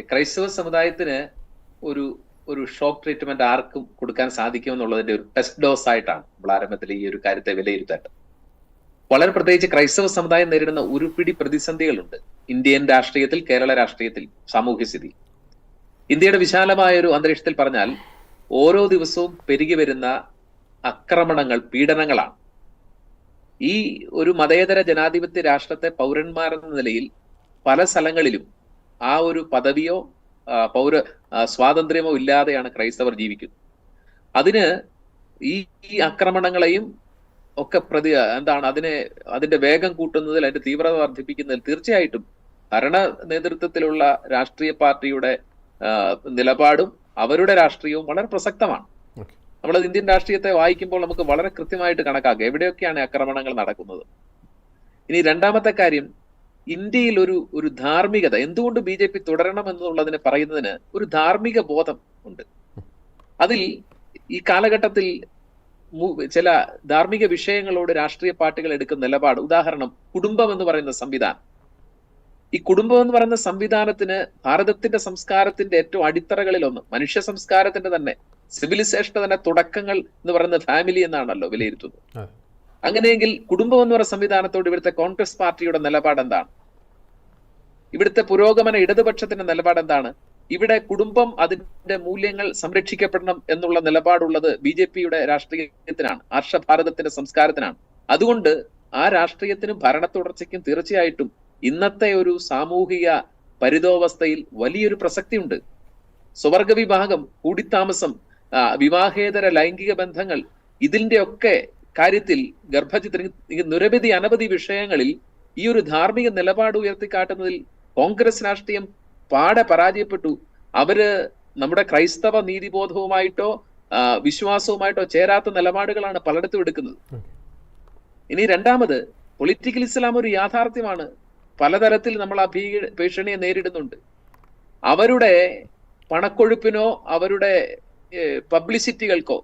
ക്രൈസ്തവ സമുദായത്തിന് ഒരു ഒരു ഷോക്ക് ട്രീറ്റ്മെന്റ് ആർക്കും കൊടുക്കാൻ സാധിക്കുമെന്നുള്ളതിന്റെ ഒരു ടെസ്റ്റ് ഡോസ് ആയിട്ടാണ് നമ്മൾ ആരംഭത്തിൽ ഈ ഒരു കാര്യത്തെ വിലയിരുത്തേണ്ടത്. വളരെ പ്രത്യേകിച്ച് ക്രൈസ്തവ സമുദായം നേരിടുന്ന ഒരു പിടി പ്രതിസന്ധികളുണ്ട്. ഇന്ത്യൻ രാഷ്ട്രീയത്തിൽ കേരള രാഷ്ട്രീയത്തിൽ സാമൂഹ്യസ്ഥിതി ഇന്ത്യയുടെ വിശാലമായ ഒരു അന്തരീക്ഷത്തിൽ പറഞ്ഞാൽ ഓരോ ദിവസവും പെരുകി വരുന്ന ആക്രമണങ്ങൾ പീഡനങ്ങളാണ്. ഈ ഒരു മതേതര ജനാധിപത്യ രാഷ്ട്രത്തെ പൗരന്മാരെന്ന നിലയിൽ പല സ്ഥലങ്ങളിലും ആ ഒരു പദവിയോ പൗര സ്വാതന്ത്ര്യമോ ഇല്ലാതെയാണ് ക്രൈസ്തവർ ജീവിക്കുന്നത്. അതിന് ഈ ഈ ആക്രമണങ്ങളെയും ഒക്കെ പ്രതി എന്താണ് അതിനെ അതിന്റെ വേഗം കൂട്ടുന്നതിൽ അതിന്റെ തീവ്രത വർദ്ധിപ്പിക്കുന്നതിൽ തീർച്ചയായിട്ടും ഭരണ നേതൃത്വത്തിലുള്ള രാഷ്ട്രീയ പാർട്ടിയുടെ നിലപാടും അവരുടെ രാഷ്ട്രീയവും വളരെ പ്രസക്തമാണ്. നമ്മൾ ഇന്ത്യൻ രാഷ്ട്രീയത്തെ വായിക്കുമ്പോൾ നമുക്ക് വളരെ കൃത്യമായിട്ട് കണക്കാക്കാം. എവിടെയൊക്കെയാണ് ആക്രമണങ്ങൾ നടക്കുന്നത്? ഇനി രണ്ടാമത്തെ കാര്യം ഇന്ത്യയിൽ ഒരു ഒരു ധാർമ്മികത എന്തുകൊണ്ട് ബി ജെ പി തുടരണം എന്നുള്ളതിനെ പറയുന്നതിന് ഒരു ധാർമ്മിക ബോധം ഉണ്ട്. അതിൽ ഈ കാലഘട്ടത്തിൽ ചില ധാർമ്മിക വിഷയങ്ങളോട് രാഷ്ട്രീയ പാർട്ടികൾ എടുക്കുന്ന നിലപാട് ഉദാഹരണം കുടുംബം എന്ന് പറയുന്ന സംവിധാനം. ഈ കുടുംബം എന്ന് പറയുന്ന സംവിധാനത്തിന് ഭാരതത്തിന്റെ സംസ്കാരത്തിന്റെ ഏറ്റവും അടിത്തറകളിൽ ഒന്ന് മനുഷ്യ സംസ്കാരത്തിന്റെ തന്നെ സിവിലൈസേഷന്റെ തന്നെ തുടക്കങ്ങൾ എന്ന് പറയുന്ന ഫാമിലി എന്നാണല്ലോ വിലയിരുത്തുന്നത്. അങ്ങനെയെങ്കിൽ കുടുംബം എന്ന് പറയുന്ന സംവിധാനത്തോട് ഇവിടുത്തെ കോൺഗ്രസ് പാർട്ടിയുടെ നിലപാട് എന്താണ് ഇവിടുത്തെ പുരോഗമന ഇടതുപക്ഷത്തിന്റെ നിലപാട് എന്താണ് ഇവിടെ കുടുംബം അതിന്റെ മൂല്യങ്ങൾ സംരക്ഷിക്കപ്പെടണം എന്നുള്ള നിലപാടുള്ളത് ബി ജെ പിയുടെ രാഷ്ട്രീയത്തിനാണ് ആർഷഭാരതത്തിന്റെ സംസ്കാരത്തിനാണ്. അതുകൊണ്ട് ആ രാഷ്ട്രീയത്തിനും ഭരണ തുടർച്ചയ്ക്കും തീർച്ചയായിട്ടും ഇന്നത്തെ ഒരു സാമൂഹിക പരിതോവസ്ഥയിൽ വലിയൊരു പ്രസക്തിയുണ്ട്. സ്വവർഗ വിഭാഗം കൂടിത്താമസം വിവാഹേതര ലൈംഗിക ബന്ധങ്ങൾ ഇതിന്റെ ഒക്കെ കാര്യത്തിൽ ഗർഭചിത്ര നിരവധി അനവധി വിഷയങ്ങളിൽ ഈ ഒരു ധാർമ്മിക നിലപാട് ഉയർത്തിക്കാട്ടുന്നതിൽ കോൺഗ്രസ് രാഷ്ട്രീയം പാടെ പരാജയപ്പെട്ടു. അവർ നമ്മുടെ ക്രൈസ്തവ നീതിബോധവുമായിട്ടോ വിശ്വാസവുമായിട്ടോ ചേരാത്ത നിലപാടുകളാണ് പലയിടത്തും എടുക്കുന്നത്. ഇനി രണ്ടാമത് പൊളിറ്റിക്കൽ ഇസ്ലാം ഒരു യാഥാർത്ഥ്യമാണ്. പലതരത്തിൽ നമ്മൾ ആ ഭീഷണിയെ നേരിടുന്നുണ്ട്. അവരുടെ പണക്കൊഴുപ്പിനോ അവരുടെ പബ്ലിസിറ്റികൾക്കോ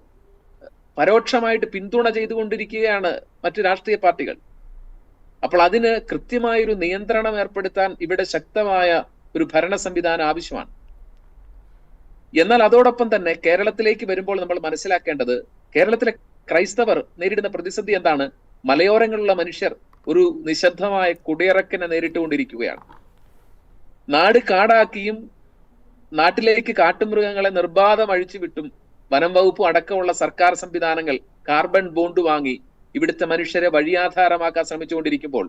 പരോക്ഷമായിട്ട് പിന്തുണ ചെയ്തുകൊണ്ടിരിക്കുകയാണ് മറ്റു രാഷ്ട്രീയ പാർട്ടികൾ. അപ്പോൾ അതിന് കൃത്യമായൊരു നിയന്ത്രണം ഏർപ്പെടുത്താൻ ഇവിടെ ശക്തമായ ഒരു ഭരണ സംവിധാനം ആവശ്യമാണ്. എന്നാൽ അതോടൊപ്പം തന്നെ കേരളത്തിലേക്ക് വരുമ്പോൾ നമ്മൾ മനസ്സിലാക്കേണ്ടത് കേരളത്തിലെ ക്രൈസ്തവർ നേരിടുന്ന പ്രതിസന്ധി എന്താണ്? മലയോരങ്ങളിലുള്ള മനുഷ്യർ ഒരു നിശബ്ദമായ കുടിയിറക്കിനെ നേരിട്ടുകൊണ്ടിരിക്കുകയാണ്. നാട് കാടാക്കിയും നാട്ടിലേക്ക് കാട്ടുമൃഗങ്ങളെ നിർബാധം അഴിച്ചുവിട്ടും വനം വകുപ്പ് അടക്കമുള്ള സർക്കാർ സംവിധാനങ്ങൾ കാർബൺ ബോണ്ട് വാങ്ങി ഇവിടുത്തെ മനുഷ്യരെ വഴിയാധാരമാക്കാൻ ശ്രമിച്ചുകൊണ്ടിരിക്കുമ്പോൾ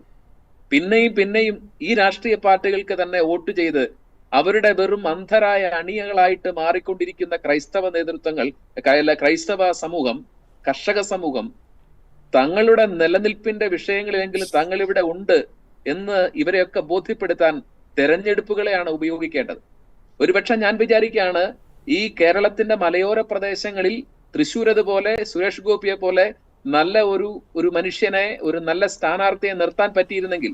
പിന്നെയും പിന്നെയും ഈ രാഷ്ട്രീയ പാർട്ടികൾക്ക് തന്നെ വോട്ട് ചെയ്ത് അവരുടെ വെറും അന്ധരായ അണിയകളായിട്ട് മാറിക്കൊണ്ടിരിക്കുന്ന ക്രൈസ്തവ നേതൃത്വങ്ങൾ ക്രൈസ്തവ സമൂഹം കർഷക സമൂഹം തങ്ങളുടെ നിലനിൽപ്പിന്റെ വിഷയങ്ങളിലെങ്കിലും തങ്ങളിവിടെ ഉണ്ട് എന്ന് ഇവരെയൊക്കെ ബോധ്യപ്പെടുത്താൻ തെരഞ്ഞെടുപ്പുകളെയാണ് ഉപയോഗിക്കേണ്ടത്. ഒരുപക്ഷെ ഞാൻ വിചാരിക്കുകയാണ് ഈ കേരളത്തിന്റെ മലയോര പ്രദേശങ്ങളിൽ തൃശ്ശൂർ അതുപോലെ സുരേഷ് ഗോപിയെ പോലെ നല്ല ഒരു ഒരു മനുഷ്യനെ ഒരു നല്ല സ്ഥാനാർത്ഥിയെ നിർത്താൻ പറ്റിയിരുന്നെങ്കിൽ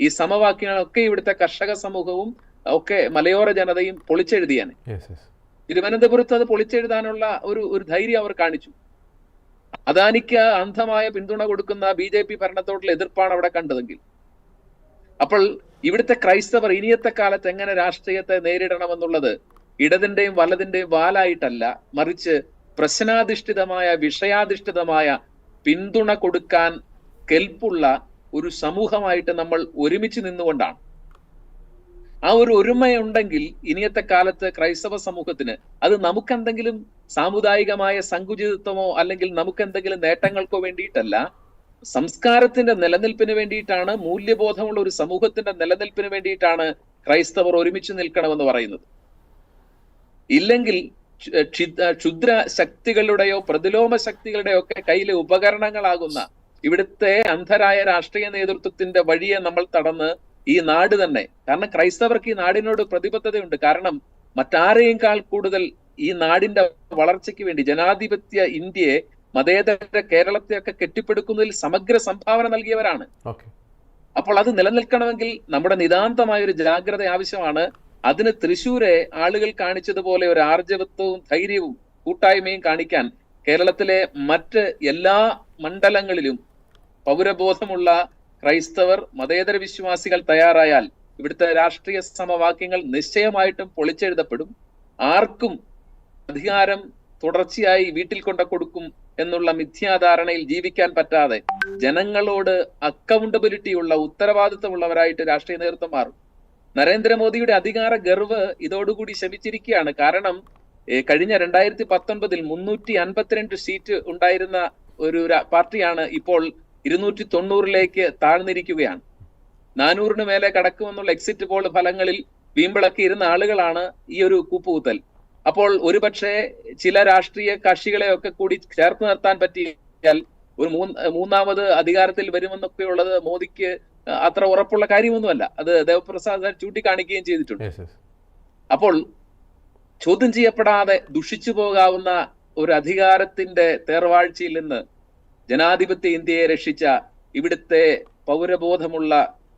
ഈ സമവാക്യങ്ങളൊക്കെ ഇവിടുത്തെ കർഷക സമൂഹവും ഒക്കെ മലയോര ജനതയും പൊളിച്ചെഴുതിയാണ്. തിരുവനന്തപുരത്ത് അത് പൊളിച്ചെഴുതാനുള്ള ഒരു ഒരു ധൈര്യം അവർ കാണിച്ചു. അദാനിക്ക് അന്ധമായ പിന്തുണ കൊടുക്കുന്ന ബി ജെ പി ഭരണത്തോടുള്ള എതിർപ്പാണ് അവിടെ കണ്ടതെങ്കിൽ. അപ്പോൾ ഇവിടുത്തെ ക്രൈസ്തവർ ഇനിയത്തെ കാലത്ത് എങ്ങനെ രാഷ്ട്രീയത്തെ നേരിടണമെന്നുള്ളത് ഇടതിന്റെയും വലതിന്റെയും വാലായിട്ടല്ല മറിച്ച് പ്രശ്നാധിഷ്ഠിതമായ വിഷയാധിഷ്ഠിതമായ പിന്തുണ കൊടുക്കാൻ കെൽപ്പുള്ള ഒരു സമൂഹമായിട്ട് നമ്മൾ ഒരുമിച്ച് നിന്നുകൊണ്ടാണ്. ആ ഒരു ഒരുമയുണ്ടെങ്കിൽ ഇനിയത്തെ കാലത്ത് ക്രൈസ്തവ സമൂഹത്തിന് അത് നമുക്കെന്തെങ്കിലും സാമുദായികമായ സങ്കുചിതത്വമോ അല്ലെങ്കിൽ നമുക്കെന്തെങ്കിലും നേട്ടങ്ങൾക്കോ വേണ്ടിയിട്ടല്ല. സംസ്കാരത്തിന്റെ നിലനിൽപ്പിന് വേണ്ടിയിട്ടാണ് മൂല്യബോധമുള്ള ഒരു സമൂഹത്തിന്റെ നിലനിൽപ്പിന് വേണ്ടിയിട്ടാണ് ക്രൈസ്തവർ ഒരുമിച്ച് നിൽക്കണമെന്ന് പറയുന്നത്. ഇല്ലെങ്കിൽ ക്ഷുദ്ര ശക്തികളുടെയോ പ്രതിലോമ ശക്തികളുടെയോ ഒക്കെ കയ്യിലെ ഉപകരണങ്ങളാകുന്ന ഇവിടുത്തെ അന്ധരായ രാഷ്ട്രീയ നേതൃത്വത്തിന്റെ വഴിയെ നമ്മൾ തടന്ന് ഈ നാട് തന്നെ. കാരണം ക്രൈസ്തവർക്ക് ഈ നാടിനോട് പ്രതിബദ്ധതയുണ്ട്. കാരണം മറ്റാരെയേക്കാൾ കൂടുതൽ ഈ നാടിന്റെ വളർച്ചയ്ക്ക് വേണ്ടി ജനാധിപത്യ ഇന്ത്യയെ മതേതര കേരളത്തെ ഒക്കെ കെട്ടിപ്പടുക്കുന്നതിൽ സമഗ്ര സംഭാവന നൽകിയവരാണ്. അപ്പോൾ അത് നിലനിൽക്കണമെങ്കിൽ നമ്മുടെ നിതാന്തമായ ഒരു ജാഗ്രത ആവശ്യമാണ്. അതിന് തൃശ്ശൂരെ ആളുകൾ കാണിച്ചതുപോലെ ഒരു ആർജവത്വവും ധൈര്യവും കൂട്ടായ്മയും കാണിക്കാൻ കേരളത്തിലെ മറ്റ് എല്ലാ മണ്ഡലങ്ങളിലും പൗരബോധമുള്ള ക്രൈസ്തവർ മതേതര വിശ്വാസികൾ തയ്യാറായാൽ ഇവിടുത്തെ രാഷ്ട്രീയ സമവാക്യങ്ങൾ നിശ്ചയമായിട്ടും പൊളിച്ചെഴുതപ്പെടും. ആർക്കും അധികാരം തുടർച്ചയായി വീട്ടിൽ കൊണ്ട കൊടുക്കും എന്നുള്ള മിഥ്യാധാരണയിൽ ജീവിക്കാൻ പറ്റാതെ ജനങ്ങളോട് അക്കൗണ്ടബിലിറ്റിയുള്ള ഉത്തരവാദിത്തമുള്ളവരായിട്ട് രാഷ്ട്രീയ നേതൃത്വം മാറും. നരേന്ദ്രമോദിയുടെ അധികാര ഗർവ് ഇതോടുകൂടി ശമിച്ചിരിക്കുകയാണ്. കാരണം കഴിഞ്ഞ രണ്ടായിരത്തി പത്തൊൻപതിൽ മുന്നൂറ്റി അൻപത്തിരണ്ട് സീറ്റ് ഉണ്ടായിരുന്ന ഒരു പാർട്ടിയാണ് ഇപ്പോൾ ഇരുന്നൂറ്റി തൊണ്ണൂറിലേക്ക് താഴ്ന്നിരിക്കുകയാണ്. നാനൂറിന് മേലെ കടക്കുമെന്നുള്ള എക്സിറ്റ് പോൾ ഫലങ്ങളിൽ വീമ്പിളക്കിയിരുന്ന ആളുകളാണ് ഈ ഒരു കൂപ്പുകുത്തൽ. അപ്പോൾ ഒരുപക്ഷെ ചില രാഷ്ട്രീയ കക്ഷികളെയൊക്കെ കൂടി ചേർത്ത് നിർത്താൻ പറ്റിയാൽ ഒരു മൂന്ന് മൂന്നാമത് അധികാരത്തിൽ വരുമെന്നൊക്കെയുള്ളത് മോദിക്ക് അത്ര ഉറപ്പുള്ള കാര്യമൊന്നുമല്ല. അത് ദേവപ്രസാദ് ചൂണ്ടിക്കാണിക്കുകയും ചെയ്തിട്ടുണ്ട്. അപ്പോൾ ചോദ്യം ചെയ്യപ്പെടാതെ ദുഷിച്ചു പോകാവുന്ന ഒരു അധികാരത്തിന്റെ തേർവാഴ്ചയിൽ നിന്ന് ജനാധിപത്യ ഇന്ത്യയെ രക്ഷിച്ച ഇവിടുത്തെ പൗരബോധമുള്ള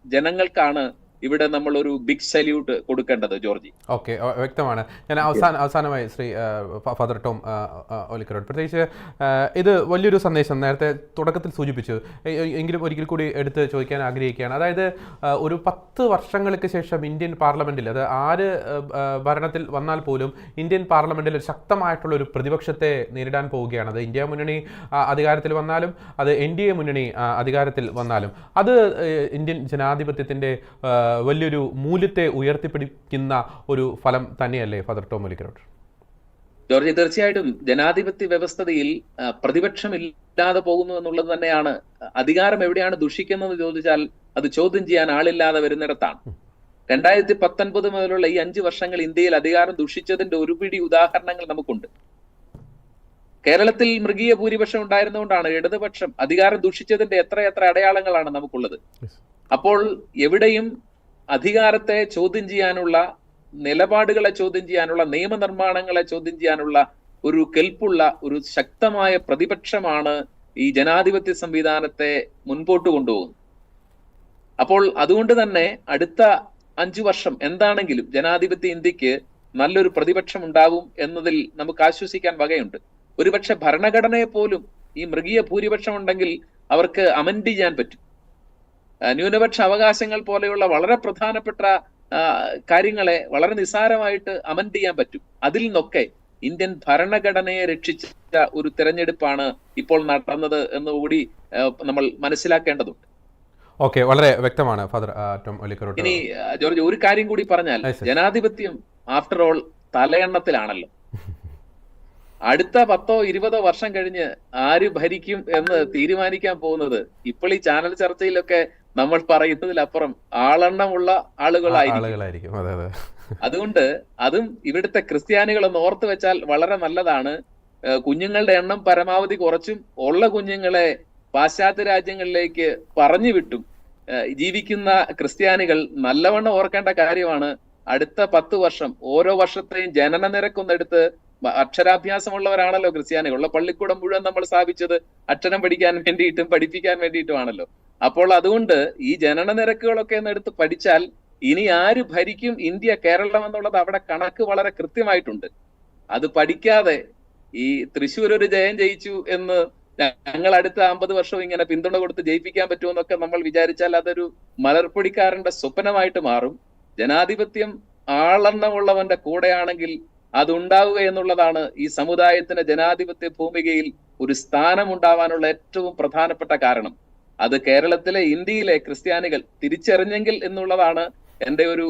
ജനങ്ങൾക്കാണ് ഇവിടെ നമ്മൾ ഒരു ബിഗ് സല്യൂട്ട് കൊടുക്കേണ്ടത് ജോർജി. ഓക്കെ വ്യക്തമാണ്. ഞാൻ അവസാന അവസാനമായി ശ്രീ ഫാദർ ടോം ആ, പ്രത്യേകിച്ച് ഇത് വലിയൊരു സന്ദേശം നേരത്തെ തുടക്കത്തിൽ സൂചിപ്പിച്ചു. എങ്കിലും ഒരിക്കൽ കൂടി എടുത്ത് ചോദിക്കാൻ ആഗ്രഹിക്കുകയാണ്. അതായത് ഒരു പത്ത് വർഷങ്ങൾക്ക് ശേഷം ഇന്ത്യൻ പാർലമെന്റിൽ അത് ആര് ഭരണത്തിൽ വന്നാൽ പോലും ഇന്ത്യൻ പാർലമെന്റിൽ ശക്തമായിട്ടുള്ള ഒരു പ്രതിപക്ഷത്തെ നേരിടാൻ പോവുകയാണ്. അത് ഇന്ത്യ മുന്നണി അധികാരത്തിൽ വന്നാലും അത് എൻ ഡി എ മുന്നണി അധികാരത്തിൽ വന്നാലും. അത് ഇന്ത്യൻ ജനാധിപത്യത്തിന്റെ വലിയൊരു മൂല്യത്തെ ഉയർത്തിപ്പിടിക്കുന്ന ഒരു ഫലം തന്നെയല്ലേ ഫാദർ ടോം മലിക്കരോട്ട് ജോർജ് തീർച്ചയായിട്ടും ജനാധിപത്യ വ്യവസ്ഥതയിൽ പ്രതിപക്ഷം പ്രതിപക്ഷമില്ലാതെ പോകുന്നു എന്നുള്ളത് തന്നെയാണ്. അധികാരം എവിടെയാണ് ദുഷിക്കുന്നത് ചോദിച്ചാൽ അത് ചോദ്യം ചെയ്യാൻ ആളില്ലാതെ വരുന്നിടത്താണ്. രണ്ടായിരത്തി പത്തൊൻപത് മുതലുള്ള ഈ അഞ്ച് വർഷങ്ങൾ ഇന്ത്യയിൽ അധികാരം ദുഷിച്ചതിന്റെ ഒരു പിടി ഉദാഹരണങ്ങൾ നമുക്കുണ്ട്. കേരളത്തിൽ മൃഗീയ ഭൂരിപക്ഷം ഉണ്ടായിരുന്നുകൊണ്ടാണ് ഇടതുപക്ഷം അധികാരം ദുഷിച്ചതിന്റെ എത്ര എത്ര അടയാളങ്ങളാണ് നമുക്കുള്ളത്. അപ്പോൾ എവിടെയും അധികാരത്തെ ചോദ്യം ചെയ്യാനുള്ള നിലപാടുകളെ ചോദ്യം ചെയ്യാനുള്ള നിയമനിർമ്മാണങ്ങളെ ചോദ്യം ചെയ്യാനുള്ള ഒരു കെൽപ്പുള്ള ഒരു ശക്തമായ പ്രതിപക്ഷമാണ് ഈ ജനാധിപത്യ സംവിധാനത്തെ മുൻപോട്ട് കൊണ്ടുപോകുന്നത്. അപ്പോൾ അതുകൊണ്ട് തന്നെ അടുത്ത അഞ്ചു വർഷം എന്താണെങ്കിലും ജനാധിപത്യ ഇന്ത്യയ്ക്ക് നല്ലൊരു പ്രതിപക്ഷം ഉണ്ടാവും എന്നതിൽ നമുക്ക് ആശ്വസിക്കാൻ വകയുണ്ട്. ഒരുപക്ഷെ ഭരണഘടനയെ പോലും ഈ മൃഗീയ ഭൂരിപക്ഷം ഉണ്ടെങ്കിൽ അവർക്ക് അമൻഡ് ചെയ്യാൻ പറ്റും. ന്യൂനപക്ഷ അവകാശങ്ങൾ പോലെയുള്ള വളരെ പ്രധാനപ്പെട്ട കാര്യങ്ങളെ വളരെ നിസ്സാരമായിട്ട് അമൻഡ് ചെയ്യാൻ പറ്റും. അതിൽ നിന്നൊക്കെ ഇന്ത്യൻ ഭരണഘടനയെ രക്ഷിച്ച ഒരു തെരഞ്ഞെടുപ്പാണ് ഇപ്പോൾ നടന്നത് എന്ന് കൂടി നമ്മൾ മനസ്സിലാക്കേണ്ടതുണ്ട്. ഓക്കെ വളരെ വ്യക്തമാണ് ഫാദർ ഇനി ജോർജ് ഒരു കാര്യം കൂടി പറഞ്ഞാൽ. ജനാധിപത്യം ആഫ്റ്റർ ഓൾ തലയെണ്ണത്തിലാണല്ലോ. അടുത്ത പത്തോ ഇരുപതോ വർഷം കഴിഞ്ഞ് ആര് ഭരിക്കും എന്ന് തീരുമാനിക്കാൻ പോകുന്നത് ഇപ്പോൾ ഈ ചാനൽ ചർച്ചയിലൊക്കെ നമ്മൾ പറയുന്നതിലപ്പുറം ആളെണ്ണമുള്ള ആളുകളായിരിക്കും. ആളുകളായിരിക്കും. അതെ അതെ. അതുകൊണ്ട് അതും ഇവിടുത്തെ ക്രിസ്ത്യാനികൾ ഒന്ന് ഓർത്ത് വെച്ചാൽ വളരെ നല്ലതാണ്. കുഞ്ഞുങ്ങളുടെ എണ്ണം പരമാവധി കുറച്ചും ഉള്ള കുഞ്ഞുങ്ങളെ പാശ്ചാത്യ രാജ്യങ്ങളിലേക്ക് പറഞ്ഞു വിട്ടും. ജീവിക്കുന്ന ക്രിസ്ത്യാനികൾ നല്ലവണ്ണം ഓർക്കേണ്ട കാര്യമാണ് അടുത്ത പത്ത് വർഷം ഓരോ വർഷത്തെയും ജനന നിരക്കൊന്നെടുത്ത് അക്ഷരാഭ്യാസമുള്ളവരാണല്ലോ ക്രിസ്ത്യാനികൾ. ഉള്ള പള്ളിക്കൂടം മുഴുവൻ നമ്മൾ സ്ഥാപിച്ചത് അക്ഷരം പഠിക്കാൻ വേണ്ടിയിട്ടും പഠിപ്പിക്കാൻ വേണ്ടിയിട്ടുമാണല്ലോ. അപ്പോൾ അതുകൊണ്ട് ഈ ജനന നിരക്കുകളൊക്കെ ഒന്ന് എടുത്ത് പഠിച്ചാൽ ഇനി ആര് ഭരിക്കും ഇന്ത്യ കേരളം എന്നുള്ളത് അവിടെ കണക്ക് വളരെ കൃത്യമായിട്ടുണ്ട്. അത് പഠിക്കാതെ ഈ തൃശ്ശൂർ ഒരു ജയം ജയിച്ചു എന്ന് ഞങ്ങൾ അടുത്ത അമ്പത് വർഷം ഇങ്ങനെ പിന്തുണ കൊടുത്ത് ജയിപ്പിക്കാൻ പറ്റുമെന്നൊക്കെ നമ്മൾ വിചാരിച്ചാൽ അതൊരു മലർപ്പൊടിക്കാരന്റെ സ്വപ്നമായിട്ട് മാറും. ജനാധിപത്യം ആളെണ്ണമുള്ളവന്റെ കൂടെയാണെങ്കിൽ അതുണ്ടാവുക എന്നുള്ളതാണ് ഈ സമുദായത്തിന് ജനാധിപത്യ ഭൂമികയിൽ ഒരു സ്ഥാനം ഉണ്ടാവാനുള്ള ഏറ്റവും പ്രധാനപ്പെട്ട കാരണം. അത് കേരളത്തിലെ ഇന്ത്യയിലെ ക്രിസ്ത്യാനികൾ തിരിച്ചറിഞ്ഞെങ്കിൽ എന്നുള്ളതാണ് എന്റെ ഒരു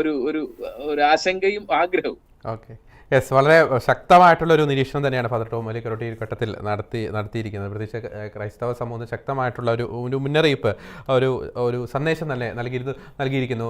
ഒരു ഒരു ഒരു ആശങ്കയും ആഗ്രഹവും. ഓക്കെ. യെസ് വളരെ ശക്തമായിട്ടുള്ള ഒരു നിരീക്ഷണം തന്നെയാണ് ഫാദർ ടോം അലിക്കരോട്ടി ഈ ഘട്ടത്തിൽ നടത്തി നടത്തിയിരിക്കുന്നത്. പ്രത്യേകിച്ച് ക്രൈസ്തവ സമൂഹത്തിന് ശക്തമായിട്ടുള്ള ഒരു ഒരു മുന്നറിയിപ്പ് ഒരു ഒരു സന്ദേശം തന്നെ നൽകിയിരുന്നു നൽകിയിരിക്കുന്നു.